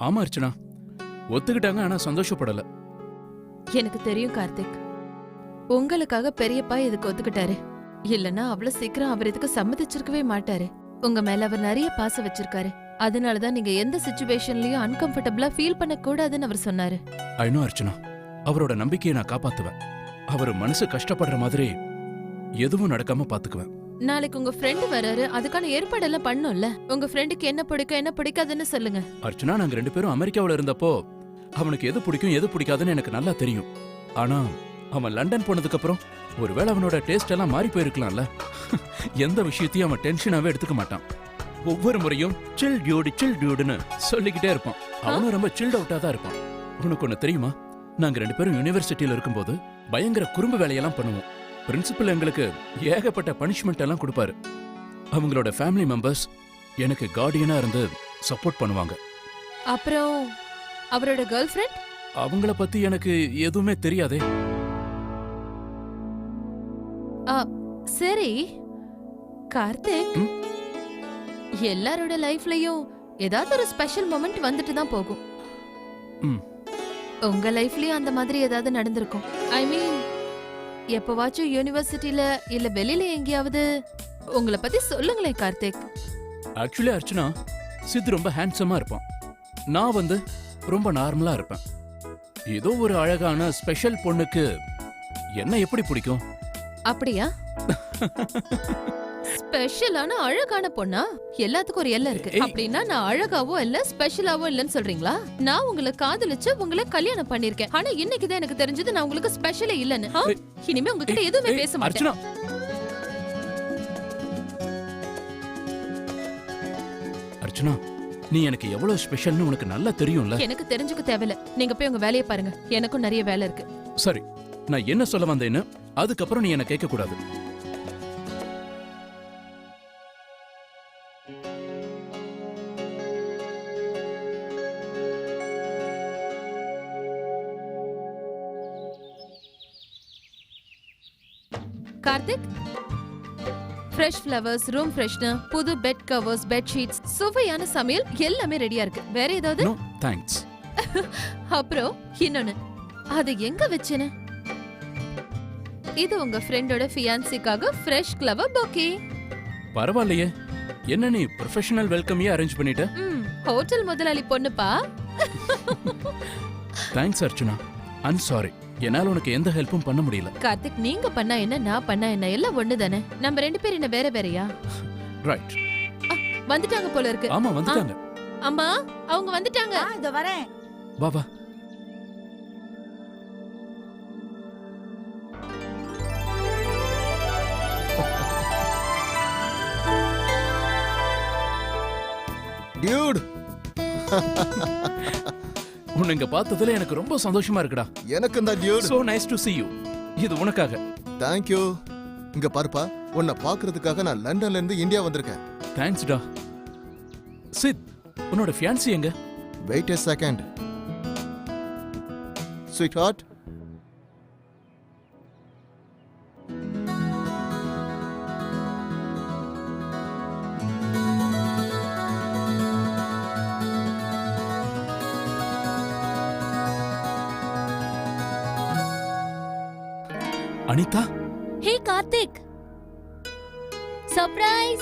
ஆமா அர்ச்சனா. ஒத்துக்கிட்டாங்க ஆனா சந்தோஷப்படல. எனக்கு தெரியும் கார்த்திக். உங்களுக்காக பெரியப்பா இதுக்கு ஒத்துக்கிட்டாரு. இல்லனா அவ்வளவு சீக்கிரம் அவர் இதுக்கு சம்மதிச்சிருக்கவே மாட்டாரு. உங்க மேல அவர் நிறைய பாசம் வச்சிருக்காரு. அதனாலதான் நீங்க எந்த சுச்சுவேஷன்லயும் அன்கம்ஃபர்டபுளா ஃபீல் பண்ண கூடாதுன்னு அவர் சொன்னாரு. I know Archana. அவரோட நம்பிக்கையை நான் காப்பாத்துவேன். அவர் மனசு கஷ்டப்படுற மாதிரி எதுவும் நடக்காம பாத்துக்குவேன். நாளைக்கு உங்க ஃப்ரெண்டு வராரு அதுக்கான ஏற்பாடெல்லாம் பண்ணும்ல. உங்க ஃப்ரெண்டுக்கு என்ன பிடிக்கும் என்ன பிடிக்காதுன்னு சொல்லுங்க. அர்ச்சனா நாங்க ரெண்டு பேரும் அமெரிக்காவுல இருந்தப்போ அவனுக்கு எது பிடிக்கும் எது பிடிக்காதுன்னு எனக்கு நல்லா தெரியும். ஆனா அவன் லண்டன் போனதுக்கு அப்புறம் ஒருவேளை அவனோட டேஸ்ட் எல்லாம் மாறி போயிருக்கலாம்ல. எந்த விஷயத்தையும் அவன் டென்ஷனாவே எடுத்துக்க மாட்டான். ஒவ்வொரு முறையும் சில் டியூடு சில் டியூடுன்னு சொல்லிக்கிட்டே இருப்பான். அவனும் ரொம்ப சில்ட் அவுட்டா தான் இருப்பான். உனக்கு ஒன்று தெரியுமா? நாங்க ரெண்டு பேரும் யுனிவர்சிட்டியில இருக்கும்போது பயங்கர குறும்பு வேலையெல்லாம் பண்ணுவோம். பிரின்சிபல் எங்களுக்கு ஏகப்பட்ட பனிஷ்மெண்ட் எல்லாம் கொடுப்பாரு. அவங்களோட ஃபேமிலி மெம்பர்ஸ் எனக்கு கார்டியனா இருந்து சப்போர்ட் பண்ணுவாங்க. அப்புறம் அவரோட கேர்ள் ஃப்ரெண்ட் அவங்கள பத்தி எனக்கு எதுவுமே தெரியாதே. சரி. கார்த்திக்? எல்லாரோட லைஃப்லயும் ஏதாவது ஒரு ஸ்பெஷல் மொமெண்ட் வந்துட்டு தான் போகும். உங்க லைஃப்லயும் அந்த மாதிரி ஏதாவது நடந்திருக்கும். ஐ மீன் எப்பவாச்சும் யூனிவர்சிட்டில இல்ல வெளியில எங்கேயாவது? உங்களை பத்தி சொல்லுங்களேன் கார்த்திக். ஆக்சுவலி அர்ச்சனா சித்து ரொம்ப ஹேண்ட்ஸமா இருப்பான். நான் வந்து ரொம்ப நார்மலா இருப்பேன். ஏதோ ஒரு அழகான ஸ்பெஷல் பொண்ணுக்கு என்ன எப்படி பிடிக்கும்? அப்படியா? ஸ்பெஷலான அழகான பொண்ணா? எல்லாத்துக்கும் ஒரு எல்லை இருக்கு. அப்படின்னா நான் அழகாவோ இல்ல ஸ்பெஷலாவோ இல்லன்னு சொல்றீங்களா? நான் உங்களை காதலிச்சு உங்களை கல்யாணம் பண்ணிருக்கேன் ஆனா இன்னைக்கு தான் எனக்கு தெரிஞ்சது நான் உங்களுக்கு ஸ்பெஷலே இல்லன்னு. ஆ? இனிமே உங்ககிட்ட எதுவுமே பேச மாட்டேன். அர்ச்சனா அர்ச்சனா நீ எனக்கு எவ்வளவு ஸ்பெஷல்னு உனக்கு நல்லா தெரியும்ல? எனக்கு தெரிஞ்சுக்க தேவையில்ல. நீங்க போய் உங்க வேலையை பாருங்க. எனக்கும் நிறைய வேலை இருக்கு. சரி நான் என்ன சொல்ல வந்தேன்னு அதுக்கப்புறம் நீ என்ன கேட்க கூடாது Karthik. Fresh flowers room freshener புது பெட் கவர்ஸ் பெட் ஷீட்ஸ் சுவையான சமையல் எல்லாமே ரெடியா இருக்கு. வேற ஏதாவது? நோ தேங்க்ஸ் அப்புறம் இன்னொன்னு. அது எங்க வச்சேன்னு? இது உங்க ஃப்ரெண்டோட ஃபியான்சிக்காக ஃப்ரெஷ் ஃப்ளவர் பொக்கே பரவாயில்லையே. என்ன நீ ப்ரொஃபஷனல் வெல்கமையே அரேஞ்ச் பண்ணிட்ட? ம் ஹோட்டல் முதலாளி பொண்ணுப்பா. தேங்க்ஸ் அர்ச்சனா. ஐம் சாரி என்னால உனக்கு எந்த ஹெல்ப்பும் பண்ண முடியல. கார்த்திக் நீங்க பண்ணா என்ன நான் பண்ணா என்ன எல்லாம் ஒண்ணு தானே நம்ம ரெண்டு பேரும் என்ன வேற வேறயா? ரைட் வந்துட்டாங்க போல இருக்கு. ஆமா வந்துட்டாங்க. அம்மா அவங்க வந்துட்டாங்க. இதோ வரேன். வா வா. டியூட் உன்னை இங்க பார்த்ததுல எனக்கு ரொம்ப சந்தோஷமா இருக்குடா. எனக்கு தான் dude so nice to see you. இது உனக்காக. தேங்க்யூ இங்க பாருப்பா உன்னை பாக்குறதுக்காக நான் லண்டன்ல இருந்து இந்தியா வந்திருக்கேன். தேங்க்ஸ் டா. சித் உன்னோட ஃபியான்சி எங்க? Wait a second sweetheart Anita? Hey Kartik! Surprise